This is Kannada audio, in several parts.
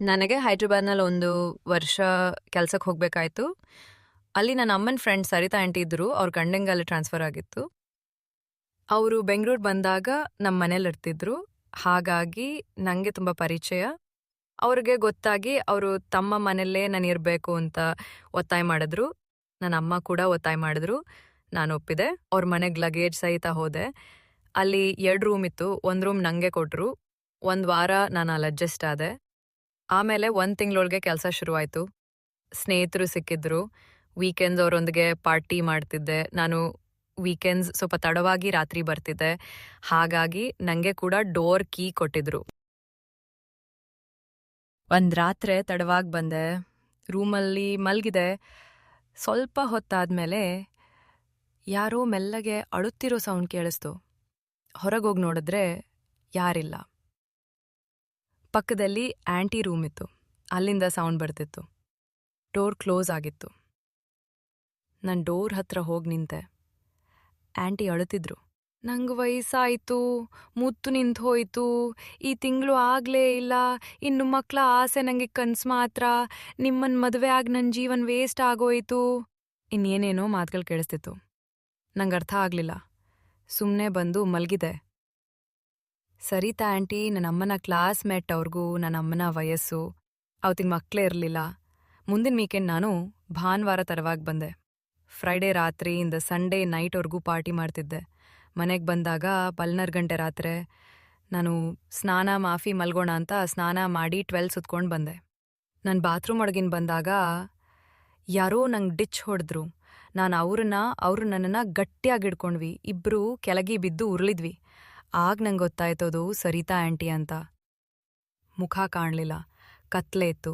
ನನಗೆ ಹೈದ್ರಾಬಾದ್ನಲ್ಲಿ ಒಂದು ವರ್ಷ ಕೆಲಸಕ್ಕೆ ಹೋಗಬೇಕಾಯ್ತು. ಅಲ್ಲಿ ನನ್ನ ಅಮ್ಮನ ಫ್ರೆಂಡ್ ಸರಿತಾ ಆಂಟಿ ಇದ್ರು. ಅವ್ರ ಗಂಡಂಗೆ ಅಲ್ಲಿ ಟ್ರಾನ್ಸ್ಫರ್ ಆಗಿತ್ತು. ಅವರು ಬೆಂಗಳೂರು ಬಂದಾಗ ನಮ್ಮ ಮನೇಲಿ ಇರ್ತಿದ್ರು. ಹಾಗಾಗಿ ನನಗೆ ತುಂಬ ಪರಿಚಯ. ಅವ್ರಿಗೆ ಗೊತ್ತಾಗಿ ಅವರು ತಮ್ಮ ಮನೆಯಲ್ಲೇ ನಾನು ಇರಬೇಕು ಅಂತ ಒತ್ತಾಯ ಮಾಡಿದ್ರು. ನನ್ನ ಅಮ್ಮ ಕೂಡ ಒತ್ತಾಯ ಮಾಡಿದ್ರು. ನಾನು ಒಪ್ಪಿದೆ. ಅವ್ರ ಮನೆಗೆ ಲಗೇಜ್ ಸಹಿತ ಹೋದೆ. ಅಲ್ಲಿ ಎರಡು ರೂಮ್ ಇತ್ತು. ಒಂದು ರೂಮ್ ನನಗೆ ಕೊಟ್ಟರು ಒಂದು ವಾರ ನಾನು ಅಲ್ಲಿ ಅಡ್ಜಸ್ಟ್ ಆದೆ. ಆಮೇಲೆ ಒಂದು ತಿಂಗಳೊಳಗೆ ಕೆಲಸ ಶುರುವಾಯಿತು. ಸ್ನೇಹಿತರು ಸಿಕ್ಕಿದ್ರು. ವೀಕೆಂಡ್ಸ್ ಅವರೊಂದಿಗೆ ಪಾರ್ಟಿ ಮಾಡ್ತಿದ್ದೆ. ನಾನು ವೀಕೆಂಡ್ಸ್ ಸ್ವಲ್ಪ ತಡವಾಗಿ ರಾತ್ರಿ ಬರ್ತಿದ್ದೆ. ಹಾಗಾಗಿ ನನಗೆ ಕೂಡ ಡೋರ್ ಕೀ ಕೊಟ್ಟಿದ್ರು. ಒಂದು ರಾತ್ರಿ ತಡವಾಗಿ ಬಂದೆ. ರೂಮಲ್ಲಿ ಮಲಗಿದೆ ಸ್ವಲ್ಪ ಹೊತ್ತಾದ್ಮೇಲೆ ಯಾರೋ ಮೆಲ್ಲಗೆ ಅಳುತ್ತಿರೋ ಸೌಂಡ್ ಕೇಳಿಸ್ತು. ಹೊರಗೋಗಿ ನೋಡಿದ್ರೆ ಯಾರಿಲ್ಲ. ಪಕ್ಕದಲ್ಲಿ ಆಂಟಿ ರೂಮ್ ಇತ್ತು. ಅಲ್ಲಿಂದ ಸೌಂಡ್ ಬರ್ತಿತ್ತು. ಡೋರ್ ಕ್ಲೋಸ್ ಆಗಿತ್ತು. ನಾನು ಡೋರ್ ಹತ್ರ ಹೋಗಿ ನಿಂತೆ. ಆಂಟಿ ಅಳುತ್ತಿದ್ರು. ನಂಗೆ ವಯಸ್ಸಾಯಿತು, ಮುತ್ತು ನಿಂತು ಹೋಯ್ತು, ಈ ತಿಂಗಳು ಆಗಲೇ ಇಲ್ಲ, ಇನ್ನು ಮಕ್ಕಳ ಆಸೆ ನನಗೆ ಕನ್ಸು ಮಾತ್ರ ನಿಮ್ಮನ್ನ ಮದುವೆ ಆಗಿ ನನ್ನ ಜೀವನ ವೇಸ್ಟ್ ಆಗೋಯ್ತು. ಇನ್ನೇನೇನೋ ಮಾತುಗಳು ಕೇಳಿಸ್ತಿತ್ತು. ನಂಗೆ ಅರ್ಥ ಆಗಲಿಲ್ಲ. ಸುಮ್ಮನೆ ಬಂದು ಮಲಗಿದೆ ಸರಿತಾ ಆಂಟಿ ನನ್ನಮ್ಮನ ಕ್ಲಾಸ್ ಮೇಟ್ ಅವ್ರಿಗೂ ನನ್ನಮ್ಮನ ವಯಸ್ಸು ಅವತ್ತಿನ ಮಕ್ಕಳೇ ಇರಲಿಲ್ಲ. ಮುಂದಿನ ವೀಕೆಂಡ್ ನಾನು ಭಾನುವಾರ ತರವಾಗಿ ಬಂದೆ. ಫ್ರೈಡೇ ರಾತ್ರಿಯಿಂದ ಸಂಡೇ ನೈಟ್ವರೆಗೂ ಪಾರ್ಟಿ ಮಾಡ್ತಿದ್ದೆ. ಮನೆಗೆ ಬಂದಾಗ ಪಲ್ನರ್ ಗಂಟೆ ರಾತ್ರಿ, ನಾನು ಸ್ನಾನ ಮಾಫಿ ಮಲ್ಗೋಣ ಅಂತ ಸ್ನಾನ ಮಾಡಿ ಟ್ವೆಲ್ ಸುತ್ಕೊಂಡು ಬಂದೆ. ನಾನು ಬಾತ್ರೂಮ್ ಒಳಗಿನ ಬಂದಾಗ ಯಾರೋ ನಂಗೆ ಡಿಚ್ ಹೊಡೆದ್ರು. ನಾನು ಅವ್ರನ್ನ, ಅವರು ನನ್ನನ್ನು ಗಟ್ಟಿಯಾಗಿ ಹಿಡ್ಕೊಂಡ್ವಿ. ಇಬ್ಬರು ಕೆಳಗೆ ಬಿದ್ದು ಉರುಳಿದ್ವಿ. ಆಗ ನಂಗೆ ಗೊತ್ತಾಯ್ತದು ಸರಿತಾ ಆಂಟಿ ಅಂತ. ಮುಖ ಕಾಣಲಿಲ್ಲ. ಕತ್ಲೆ ಇತ್ತು.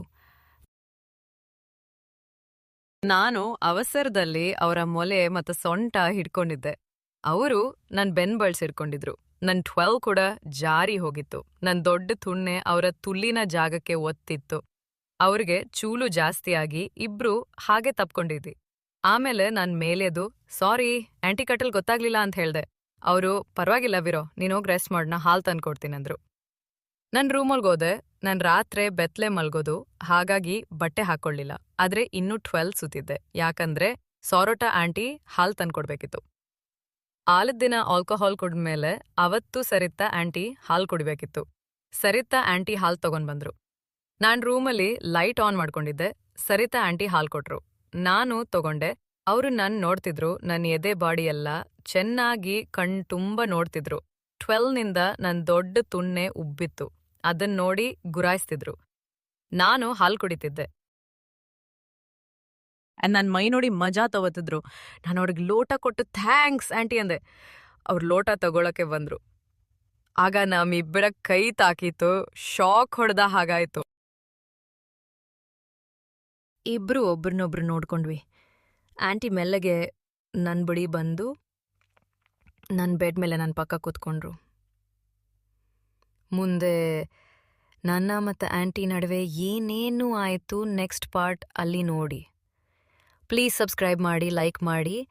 ನಾನು ಅವಸರದಲ್ಲಿ ಅವರ ಮೊಲೆ ಮತ್ತು ಸೊಂಟ ಹಿಡ್ಕೊಂಡಿದ್ದೆ. ಅವರು ನನ್ನ ಬೆನ್ ಹಿಡ್ಕೊಂಡಿದ್ರು. ನನ್ನ ಟ್ವೆಲ್ ಕೂಡ ಜಾರಿ ಹೋಗಿತ್ತು. ನನ್ನ ದೊಡ್ಡ ತುಣ್ಣೆ ಅವರ ತುಲ್ಲಿನ ಜಾಗಕ್ಕೆ ಒತ್ತಿತ್ತು. ಅವ್ರಿಗೆ ಚೂಲು ಜಾಸ್ತಿಯಾಗಿ ಇಬ್ರು ಹಾಗೆ ತಪ್ಕೊಂಡಿದ್ದಿ ಆಮೇಲೆ ನಾನು ಮೇಲೆದು, ಸಾರಿ, ಆಂಟಿ ಕಟಲ್ ಗೊತ್ತಾಗ್ಲಿಲ್ಲ ಅಂತ ಹೇಳ್ದೆ. ಅವರು, ಪರವಾಗಿಲ್ಲ ವಿರೋ ನೀನೋಗಿ ರೆಸ್ಟ್ ಮಾಡೋಣ ಹಾಲು ತಂದ್ಕೊಡ್ತೀನಂದ್ರು ನನ್ನ ರೂಮಲ್ಗೆ ಹೋದೆ, ನಾನು ರಾತ್ರಿ ಬೆತ್ತಲೆ ಮಲ್ಗೋದು, ಹಾಗಾಗಿ ಬಟ್ಟೆ ಹಾಕೊಳ್ಳಿಲ್ಲ ಆದ್ರೆ ಇನ್ನೂ ಟ್ವೆಲ್ ಸುತ್ತಿದ್ದೆ. ಯಾಕಂದ್ರೆ ಸೋರೋಟ ಆಂಟಿ ಹಾಲು ತಂದ್ಕೊಡ್ಬೇಕಿತ್ತು ಆಲದ ದಿನ ಆಲ್ಕೋಹಾಲ್ ಕುಡಿದ್ಮೇಲೆ ಅವತ್ತು ಸರಿತಾ ಆಂಟಿ ಹಾಲು ಕುಡಿಬೇಕಿತ್ತು. ಸರಿತಾ ಆಂಟಿ ಹಾಲು ತಗೊಂಡ್ ಬಂದ್ರು. ನಾನು ರೂಮಲ್ಲಿ ಲೈಟ್ ಆನ್ ಮಾಡ್ಕೊಂಡಿದ್ದೆ. ಸರಿತಾ ಆಂಟಿ ಹಾಲು ಕೊಟ್ರು. ನಾನು ತಗೊಂಡೆ ಅವರು ನನ್ ನೋಡ್ತಿದ್ರು ನನ್ನ ಎದೆ ಬಾಡಿ ಎಲ್ಲ ಚೆನ್ನಾಗಿ ಕಣ್ ತುಂಬ ನೋಡ್ತಿದ್ರು. ಟ್ವೆಲ್ನಿಂದ ನನ್ ದೊಡ್ಡ ತುಣ್ಣೆ ಉಬ್ಬಿತ್ತು. ಅದನ್ ನೋಡಿ ಗುರಾಯಿಸ್ತಿದ್ರು. ನಾನು ಹಾಲು ಕುಡಿತಿದ್ದೆ. ನನ್ನ ಮೈ ನೋಡಿ ಮಜಾ ತಗೋತಿದ್ರು. ನಾನು ಅವ್ರಿಗೆ ಲೋಟ ಕೊಟ್ಟು ಥ್ಯಾಂಕ್ಸ್ ಆಂಟಿ ಅಂದೆ. ಅವ್ರು ಲೋಟ ತಗೊಳಕ್ಕೆ ಬಂದ್ರು. ಆಗ ನಮ್ಮಿಬ್ಬರ ಕೈ ತಾಕಿತ್ತು ಶಾಕ್ ಹೊಡೆದ ಹಾಗಾಯ್ತು. ಇಬ್ರು ಒಬ್ರನ್ನೊಬ್ರು ನೋಡ್ಕೊಂಡ್ವಿ. ಆಂಟಿ ಮೆಲ್ಲಗೆ ನನ್ನ ಬಳಿ ಬಂದು ನನ್ನ ಬೆಡ್ ಮೇಲೆ ನನ್ನ ಪಕ್ಕ ಕೂತ್ಕೊಂಡ್ರು. ಮುಂದೆ ನನ್ನ ಮತ್ತು ಆಂಟಿ ನಡುವೆ ಏನೇನು ಆಯಿತು ನೆಕ್ಸ್ಟ್ ಪಾರ್ಟ್ ಅಲ್ಲಿ ನೋಡಿ. ಪ್ಲೀಸ್ ಸಬ್ಸ್ಕ್ರೈಬ್ ಮಾಡಿ, ಲೈಕ್ ಮಾಡಿ.